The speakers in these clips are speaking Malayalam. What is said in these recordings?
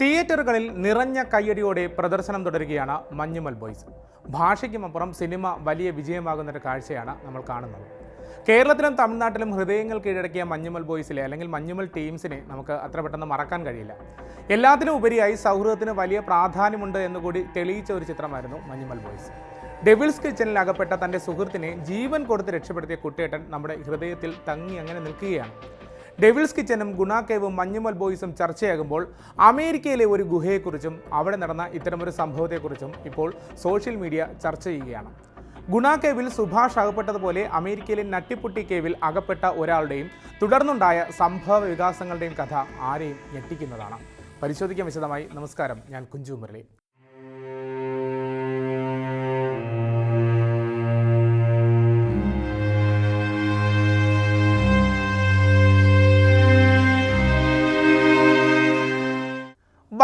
തിയേറ്ററുകളിൽ നിറഞ്ഞ കയ്യടിയോടെ പ്രദർശനം തുടരുകയാണ് മഞ്ഞുമൽ ബോയ്സ്. ഭാഷയ്ക്കുമപ്പുറം സിനിമ വലിയ വിജയമാകുന്നൊരു കാഴ്ചയാണ് നമ്മൾ കാണുന്നത്. കേരളത്തിലും തമിഴ്നാട്ടിലും ഹൃദയങ്ങൾ കീഴടക്കിയ മഞ്ഞുമൽ ബോയ്സിലെ അല്ലെങ്കിൽ മഞ്ഞുമൽ ടീംസിനെ നമുക്ക് അത്ര പെട്ടെന്ന് മറക്കാൻ കഴിയില്ല. എല്ലാത്തിനും ഉപരിയായി സൗഹൃദത്തിന് വലിയ പ്രാധാന്യമുണ്ട് എന്നുകൂടി തെളിയിച്ച ഒരു ചിത്രമായിരുന്നു മഞ്ഞുമൽ ബോയ്സ്. ഡെവിൾസ് കിച്ചനിൽ അകപ്പെട്ട തന്റെ സുഹൃത്തിനെ ജീവൻ കൊടുത്ത് രക്ഷപ്പെടുത്തിയ കുട്ടിയേട്ടൻ നമ്മുടെ ഹൃദയത്തിൽ തങ്ങി അങ്ങനെ നിൽക്കുകയാണ്. ഡെവിൾസ് കിച്ചനും ഗുണാക്കേവും മഞ്ഞുമൽ ബോയ്സും ചർച്ചയാകുമ്പോൾ അമേരിക്കയിലെ ഒരു ഗുഹയെക്കുറിച്ചും അവിടെ നടന്ന ഇത്തരമൊരു സംഭവത്തെക്കുറിച്ചും ഇപ്പോൾ സോഷ്യൽ മീഡിയ ചർച്ച ചെയ്യുകയാണ്. ഗുണ കേവിൽ സുഭാഷ് അകപ്പെട്ടതുപോലെ അമേരിക്കയിലെ നട്ടിപ്പുട്ടി കേവിൽ അകപ്പെട്ട ഒരാളുടെയും തുടർന്നുണ്ടായ സംഭവ വികാസങ്ങളുടെയും കഥ ആരെയും ഞെട്ടിക്കുന്നതാണ്. പരിശോധിക്കാൻ വിശദമായി. നമസ്കാരം. ഞാൻ കുഞ്ചു മുരളി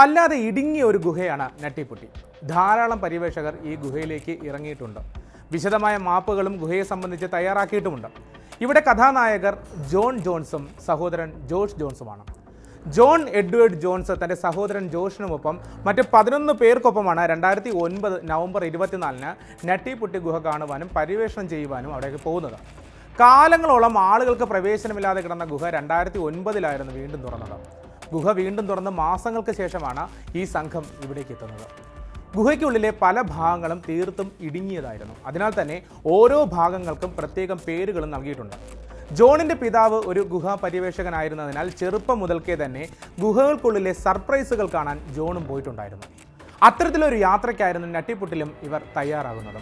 വല്ലാതെ ഇടുങ്ങിയ ഒരു ഗുഹയാണ് നട്ടിപ്പുട്ടി. ധാരാളം പര്യവേഷകർ ഈ ഗുഹയിലേക്ക് ഇറങ്ങിയിട്ടുണ്ട്. വിശദമായ മാപ്പുകളും ഗുഹയെ സംബന്ധിച്ച് തയ്യാറാക്കിയിട്ടുമുണ്ട്. ഇവിടെ കഥാനായകർ ജോൺ ജോൺസും സഹോദരൻ ജോഷ് ജോൺസുമാണ്. ജോൺ എഡ്വേർഡ് ജോൺസ് തന്റെ സഹോദരൻ ജോഷിനുമൊപ്പം മറ്റ് പതിനൊന്ന് പേർക്കൊപ്പമാണ് രണ്ടായിരത്തി ഒൻപത് നവംബർ ഇരുപത്തിനാലിന് നട്ടിപ്പുട്ടി ഗുഹ കാണുവാനും പര്യവേഷണം ചെയ്യുവാനും അവിടേക്ക് പോകുന്നത്. കാലങ്ങളോളം ആളുകൾക്ക് പ്രവേശനമില്ലാതെ കിടന്ന ഗുഹ രണ്ടായിരത്തി ഒൻപതിലായിരുന്നു വീണ്ടും തുറന്നത്. ഗുഹ വീണ്ടും തുറന്ന് മാസങ്ങൾക്ക് ശേഷമാണ് ഈ സംഘം ഇവിടേക്ക് എത്തുന്നത്. ഗുഹയ്ക്കുള്ളിലെ പല ഭാഗങ്ങളും തീർത്തും ഇടുങ്ങിയതായിരുന്നു. അതിനാൽ തന്നെ ഓരോ ഭാഗങ്ങൾക്കും പ്രത്യേകം പേരുകളും നൽകിയിട്ടുണ്ട്. ജോണിന്റെ പിതാവ് ഒരു ഗുഹാ പര്യവേഷകനായിരുന്നതിനാൽ ചെറുപ്പം മുതൽക്കേ തന്നെ ഗുഹകൾക്കുള്ളിലെ സർപ്രൈസുകൾ കാണാൻ ജോണും പോയിട്ടുണ്ടായിരുന്നു. അത്തരത്തിലൊരു യാത്രയ്ക്കായിരുന്നു നട്ടിപ്പുട്ടിലും ഇവർ തയ്യാറാകുന്നത്.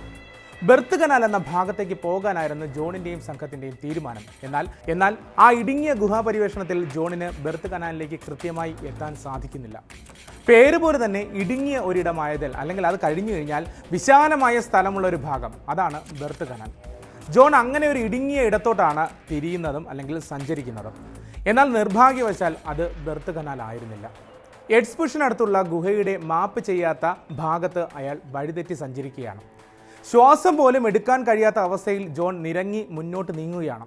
ബെർത്ത് കനാൽ എന്ന ഭാഗത്തേക്ക് പോകാനായിരുന്നു ജോണിന്റെയും സംഘത്തിന്റെയും തീരുമാനം. എന്നാൽ എന്നാൽ ആ ഇടുങ്ങിയ ഗുഹാപരിവേഷണത്തിൽ ജോണിന് ബെർത്ത് കനാലിലേക്ക് കൃത്യമായി എത്താൻ സാധിക്കുന്നില്ല. പേര് പോലെ തന്നെ ഇടുങ്ങിയ ഒരിടമായതിൽ അല്ലെങ്കിൽ അത് കഴിഞ്ഞു കഴിഞ്ഞാൽ വിശാലമായ സ്ഥലമുള്ള ഒരു ഭാഗം അതാണ് ബെർത്ത് കനാൽ. ജോൺ അങ്ങനെ ഒരു ഇടുങ്ങിയ ഇടത്തോട്ടാണ് തിരിയുന്നതും അല്ലെങ്കിൽ സഞ്ചരിക്കുന്നതും. എന്നാൽ നിർഭാഗ്യവശാൽ അത് ബെർത്ത് കനാൽ ആയിരുന്നില്ല എഡ്സ്പുഷിനടുത്തുള്ള ഗുഹയുടെ മാപ്പ് ചെയ്യാത്ത ഭാഗത്ത് അയാൾ വഴിതെറ്റി സഞ്ചരിക്കുകയാണ്. ശ്വാസം പോലും എടുക്കാൻ കഴിയാത്ത അവസ്ഥയിൽ ജോൺ നിരങ്ങി മുന്നോട്ട് നീങ്ങുകയാണ്.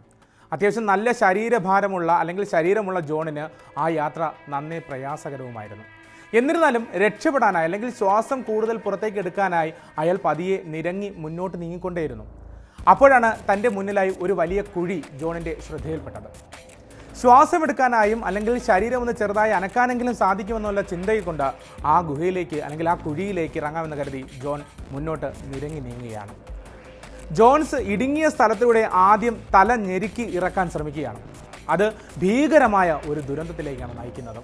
അത്യാവശ്യം നല്ല ശരീരഭാരമുള്ള അല്ലെങ്കിൽ ശരീരമുള്ള ജോണിന് ആ യാത്ര നന്നേ പ്രയാസകരവുമായിരുന്നു. എന്നിരുന്നാലും രക്ഷപ്പെടാനായി അല്ലെങ്കിൽ ശ്വാസം കൂടുതൽ പുറത്തേക്ക് എടുക്കാനായി അയാൾ പതിയെ നിരങ്ങി മുന്നോട്ട് നീങ്ങിക്കൊണ്ടേയിരുന്നു. അപ്പോഴാണ് തന്റെ മുന്നിലായി ഒരു വലിയ കുഴി ജോണിന്റെ ശ്രദ്ധയിൽപ്പെട്ടത്. ശ്വാസമെടുക്കാനായും അല്ലെങ്കിൽ ശരീരം ഒന്ന് ചെറുതായി അനക്കാനെങ്കിലും സാധിക്കുമെന്നുള്ള ചിന്തയിൽ കൊണ്ട് ആ ഗുഹയിലേക്ക് അല്ലെങ്കിൽ ആ കുഴിയിലേക്ക് ഇറങ്ങാമെന്ന് കരുതി ജോൺ മുന്നോട്ട് നിരങ്ങി നീങ്ങുകയാണ്. ജോൺസ് ഇടുങ്ങിയ സ്ഥലത്തിലൂടെ ആദ്യം തല ഞെരുക്കി ഇറക്കാൻ ശ്രമിക്കുകയാണ്. അത് ഭീകരമായ ഒരു ദുരന്തത്തിലേക്കാണ് നയിക്കുന്നത്.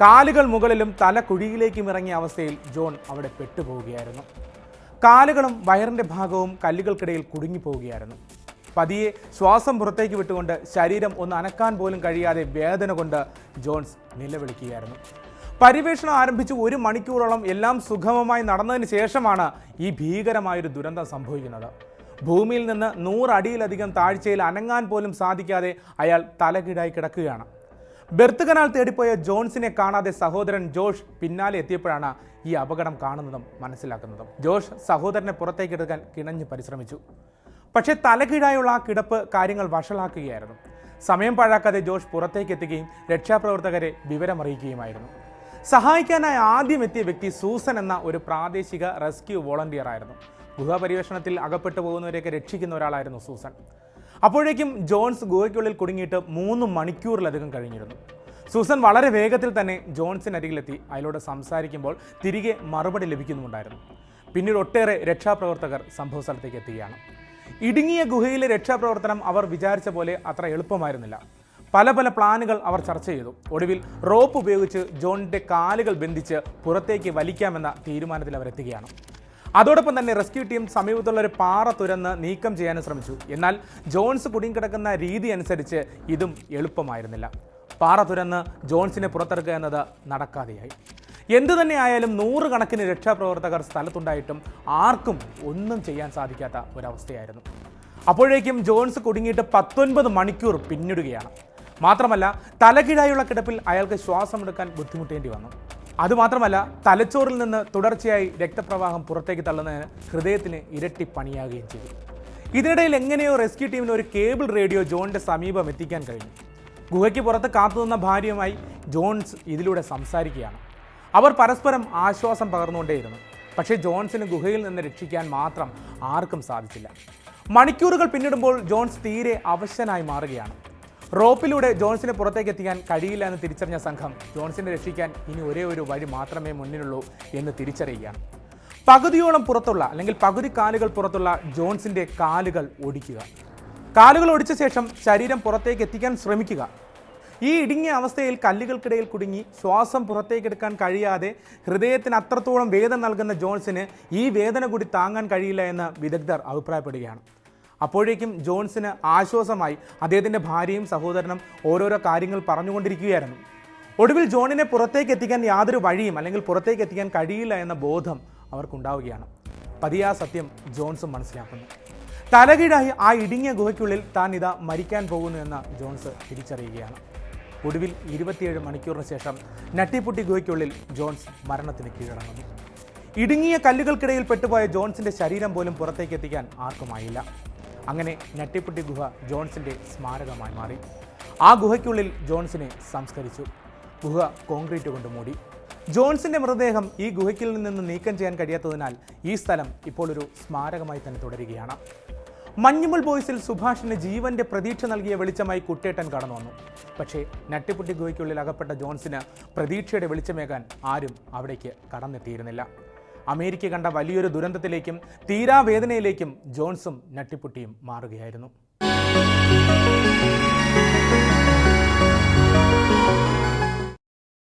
കാലുകൾ മുകളിലും തല കുഴിയിലേക്കും ഇറങ്ങിയ അവസ്ഥയിൽ ജോൺ അവിടെ പെട്ടുപോവുകയായിരുന്നു. കാലുകളും വയറിന്റെ ഭാഗവും കല്ലുകൾക്കിടയിൽ കുടുങ്ങിപ്പോവുകയായിരുന്നു. പതിയെ ശ്വാസം പുറത്തേക്ക് വിട്ടുകൊണ്ട് ശരീരം ഒന്ന് അനക്കാൻ പോലും കഴിയാതെ വേദന കൊണ്ട് ജോൺസ് നിലവിളിക്കുകയായിരുന്നു. പരിവേഷണം ആരംഭിച്ച് ഒരു മണിക്കൂറോളം എല്ലാം സുഗമമായി നടന്നതിന് ശേഷമാണ് ഈ ഭീകരമായൊരു ദുരന്തം സംഭവിക്കുന്നത്. ഭൂമിയിൽ നിന്ന് നൂറടിയിലധികം താഴ്ചയിൽ അനങ്ങാൻ പോലും സാധിക്കാതെ അയാൾ തലകീഴായി കിടക്കുകയാണ്. ബെർത്ത് കനാൽ തേടിപ്പോയ ജോൺസിനെ കാണാതെ സഹോദരൻ ജോഷ് പിന്നാലെ എത്തിയപ്പോഴാണ് ഈ അപകടം കാണുന്നതും മനസ്സിലാക്കുന്നതും. ജോഷ് സഹോദരനെ പുറത്തേക്കെടുക്കാൻ കിണഞ്ഞ് പരിശ്രമിച്ചു. പക്ഷേ തലകീഴായുള്ള ആ കിടപ്പ് കാര്യങ്ങൾ വഷളാക്കുകയായിരുന്നു. സമയം പാഴാക്കാതെ ജോഷ് പുറത്തേക്ക് എത്തുകയും രക്ഷാപ്രവർത്തകരെ വിവരമറിയിക്കുകയുമായിരുന്നു. സഹായിക്കാനായി ആദ്യം എത്തിയ വ്യക്തി സൂസൻ എന്ന ഒരു പ്രാദേശിക റെസ്ക്യൂ വോളണ്ടിയർ ആയിരുന്നു. ഗുഹാപരിവേഷണത്തിൽ അകപ്പെട്ടു പോകുന്നവരെയൊക്കെ രക്ഷിക്കുന്ന ഒരാളായിരുന്നു സൂസൻ. അപ്പോഴേക്കും ജോൺസ് ഗുഹയ്ക്കുള്ളിൽ കുടുങ്ങിയിട്ട് മൂന്ന് മണിക്കൂറിലധികം കഴിഞ്ഞിരുന്നു. സൂസൻ വളരെ വേഗത്തിൽ തന്നെ ജോൺസിനരികിലെത്തി. അയാളോട് സംസാരിക്കുമ്പോൾ തിരികെ മറുപടി ലഭിക്കുന്നുമുണ്ടായിരുന്നു. പിന്നീട് ഒട്ടേറെ രക്ഷാപ്രവർത്തകർ സംഭവ സ്ഥലത്തേക്ക് എത്തുകയാണ്. ഇടുങ്ങിയ ഗുഹയിലെ രക്ഷാപ്രവർത്തനം അവർ വിചാരിച്ച പോലെ അത്ര എളുപ്പമായിരുന്നില്ല. പല പല പ്ലാനുകൾ അവർ ചർച്ച ചെയ്തു. ഒടുവിൽ റോപ്പ് ഉപയോഗിച്ച് ജോണിന്റെ കാലുകൾ ബന്ധിച്ച് പുറത്തേക്ക് വലിക്കാമെന്ന തീരുമാനത്തിൽ അവരെത്തുകയാണ് അതോടൊപ്പം തന്നെ റെസ്ക്യൂ ടീം സമീപത്തുള്ള ഒരു പാറ തുരന്ന് നീക്കം ചെയ്യാനും ശ്രമിച്ചു. എന്നാൽ ജോൺസ് കുടുങ്ങിക്കിടക്കുന്ന രീതി അനുസരിച്ച് ഇതും എളുപ്പമായിരുന്നില്ല. പാറ തുരന്ന് ജോൺസിനെ പുറത്തിറക്കുക എന്നത് നടക്കാതെയായി. എന്തു തന്നെ ആയാലും നൂറുകണക്കിന് രക്ഷാപ്രവർത്തകർ സ്ഥലത്തുണ്ടായിട്ടും ആർക്കും ഒന്നും ചെയ്യാൻ സാധിക്കാത്ത ഒരവസ്ഥയായിരുന്നു. അപ്പോഴേക്കും ജോൺസ് കുടുങ്ങിയിട്ട് പത്തൊൻപത് മണിക്കൂർ പിന്നിടുകയാണ്. മാത്രമല്ല തലകീഴായുള്ള കിടപ്പിൽ അയാൾക്ക് ശ്വാസമെടുക്കാൻ ബുദ്ധിമുട്ടേണ്ടി വന്നു. അതുമാത്രമല്ല തലച്ചോറിൽ നിന്ന് തുടർച്ചയായി രക്തപ്രവാഹം പുറത്തേക്ക് തള്ളുന്നതിന് ഹൃദയത്തിന് ഇരട്ടി പണിയാകുകയും ചെയ്തു. ഇതിനിടയിൽ എങ്ങനെയോ റെസ്ക്യൂ ടീമിന് ഒരു കേബിൾ റേഡിയോ ജോണിന്റെ സമീപം എത്തിക്കാൻ കഴിഞ്ഞു. ഗുഹയ്ക്ക് പുറത്ത് കാത്തുനിന്ന ഭാര്യയുമായി ജോൺസ് ഇതിലൂടെ സംസാരിക്കുകയാണ്. അവർ പരസ്പരം ആശ്വാസം പകർന്നുകൊണ്ടേയിരുന്നു. പക്ഷേ ജോൺസിന് ഗുഹയിൽ നിന്ന് രക്ഷിക്കാൻ മാത്രം ആർക്കും സാധിച്ചില്ല. മണിക്കൂറുകൾ പിന്നിടുമ്പോൾ ജോൺസ് തീരെ അവശനായി മാറുകയാണ്. റോപ്പിലൂടെ ജോൺസിനെ പുറത്തേക്ക് എത്തിക്കാൻ കഴിയില്ല എന്ന് തിരിച്ചറിഞ്ഞ സംഘം ജോൺസിനെ രക്ഷിക്കാൻ ഇനി ഒരേ ഒരു വഴി മാത്രമേ മുന്നിലുള്ളൂ എന്ന് തിരിച്ചറിയുകയാണ്. പകുതിയോളം പുറത്തുള്ള അല്ലെങ്കിൽ പകുതി കാലുകൾ പുറത്തുള്ള ജോൺസിന്റെ കാലുകൾ ഒടിക്കുക. കാലുകൾ ഒടിച്ച ശേഷം ശരീരം പുറത്തേക്ക് എത്തിക്കാൻ ശ്രമിക്കുക. ഈ ഇടുങ്ങിയ അവസ്ഥയിൽ കല്ലുകൾക്കിടയിൽ കുടുങ്ങി ശ്വാസം പുറത്തേക്കെടുക്കാൻ കഴിയാതെ ഹൃദയത്തിന് അത്രത്തോളം വേദന നൽകുന്ന ജോൺസിന് ഈ വേദന കൂടി താങ്ങാൻ കഴിയില്ല എന്ന് വിദഗ്ധർ അഭിപ്രായപ്പെടുകയാണ്. അപ്പോഴേക്കും ജോൺസിന് ആശ്വാസമായി അദ്ദേഹത്തിന്റെ ഭാര്യയും സഹോദരനും ഓരോരോ കാര്യങ്ങൾ പറഞ്ഞുകൊണ്ടിരിക്കുകയായിരുന്നു. ഒടുവിൽ ജോണിനെ പുറത്തേക്ക് എത്തിക്കാൻ യാതൊരു വഴിയും അല്ലെങ്കിൽ പുറത്തേക്ക് എത്തിക്കാൻ കഴിയില്ല എന്ന ബോധം അവർക്കുണ്ടാവുകയാണ്. പതിയാ സത്യം ജോൺസും മനസ്സിലാക്കുന്നു. തലകീഴായി ആ ഇടുങ്ങിയ ഗുഹയ്ക്കുള്ളിൽ താൻ ഇതാ മരിക്കാൻ പോകുന്നു എന്ന് ജോൺസ് തിരിച്ചറിയുകയാണ്. ഒടുവിൽ ഇരുപത്തിയേഴ് മണിക്കൂറിന് ശേഷം നട്ടിപ്പുട്ടി ഗുഹയ്ക്കുള്ളിൽ ജോൺസ് മരണത്തിന് കീഴടങ്ങുന്നു. ഇടുങ്ങിയ കല്ലുകൾക്കിടയിൽ പെട്ടുപോയ ജോൺസിന്റെ ശരീരം പോലും പുറത്തേക്ക് എത്തിക്കാൻ ആർക്കുമായില്ല. അങ്ങനെ നട്ടിപ്പുട്ടി ഗുഹ ജോൺസിന്റെ സ്മാരകമായി മാറി. ആ ഗുഹയ്ക്കുള്ളിൽ ജോൺസിനെ സംസ്കരിച്ചു. ഗുഹ കോൺക്രീറ്റ് കൊണ്ട് മൂടി. ജോൺസിന്റെ മൃതദേഹം ഈ ഗുഹയ്ക്കിൽ നിന്ന് നീക്കം ചെയ്യാൻ കഴിയാത്തതിനാൽ ഈ സ്ഥലം ഇപ്പോൾ ഒരു സ്മാരകമായി തന്നെ തുടരുകയാണ്. മഞ്ഞുമൽ ബോയ്സിൽ സുഭാഷിന് ജീവന്റെ പ്രതീക്ഷ നൽകിയ വെളിച്ചമായി കുട്ടേട്ടൻ കടന്നു വന്നു. പക്ഷേ നട്ടിപ്പുട്ടി ഗുഹയ്ക്കുള്ളിൽ അകപ്പെട്ട ജോൺസിന് പ്രതീക്ഷയുടെ വെളിച്ചമേകാൻ ആരും അവിടേക്ക് കടന്നെത്തിയിരുന്നില്ല. അമേരിക്ക കണ്ട വലിയൊരു ദുരന്തത്തിലേക്കും തീരാവേദനയിലേക്കും ജോൺസും നട്ടിപ്പുട്ടിയും മാറുകയായിരുന്നു.